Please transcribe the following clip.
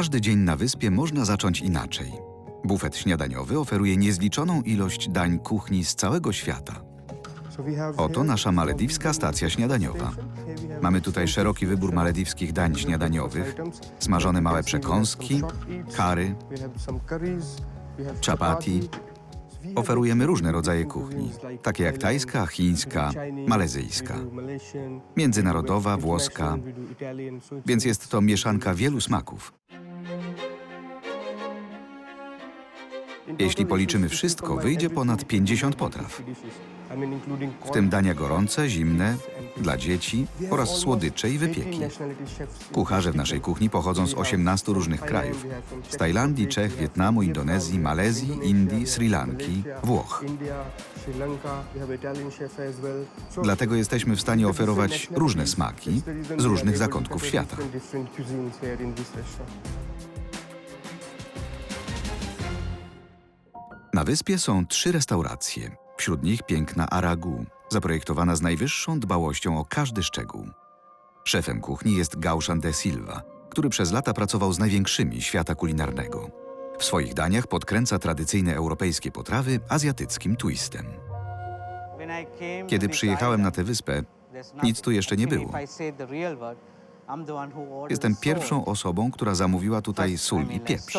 Każdy dzień na wyspie można zacząć inaczej. Bufet śniadaniowy oferuje niezliczoną ilość dań kuchni z całego świata. Oto nasza malediwska stacja śniadaniowa. Mamy tutaj szeroki wybór malediwskich dań śniadaniowych, smażone małe przekąski, kary, chapati. Oferujemy różne rodzaje kuchni, takie jak tajska, chińska, malezyjska, międzynarodowa, włoska, więc jest to mieszanka wielu smaków. Jeśli policzymy wszystko, wyjdzie ponad 50 potraw. W tym dania gorące, zimne, dla dzieci oraz słodycze i wypieki. Kucharze w naszej kuchni pochodzą z 18 różnych krajów. Z Tajlandii, Czech, Wietnamu, Indonezji, Malezji, Indii, Sri Lanki, Włoch. Dlatego jesteśmy w stanie oferować różne smaki z różnych zakątków świata. Na wyspie są trzy restauracje. Wśród nich piękna Aragu, zaprojektowana z najwyższą dbałością o każdy szczegół. Szefem kuchni jest Gauchan de Silva, który przez lata pracował z największymi świata kulinarnego. W swoich daniach podkręca tradycyjne europejskie potrawy azjatyckim twistem. Kiedy przyjechałem na tę wyspę, nic tu jeszcze nie było. Jestem pierwszą osobą, która zamówiła tutaj sól i pieprz.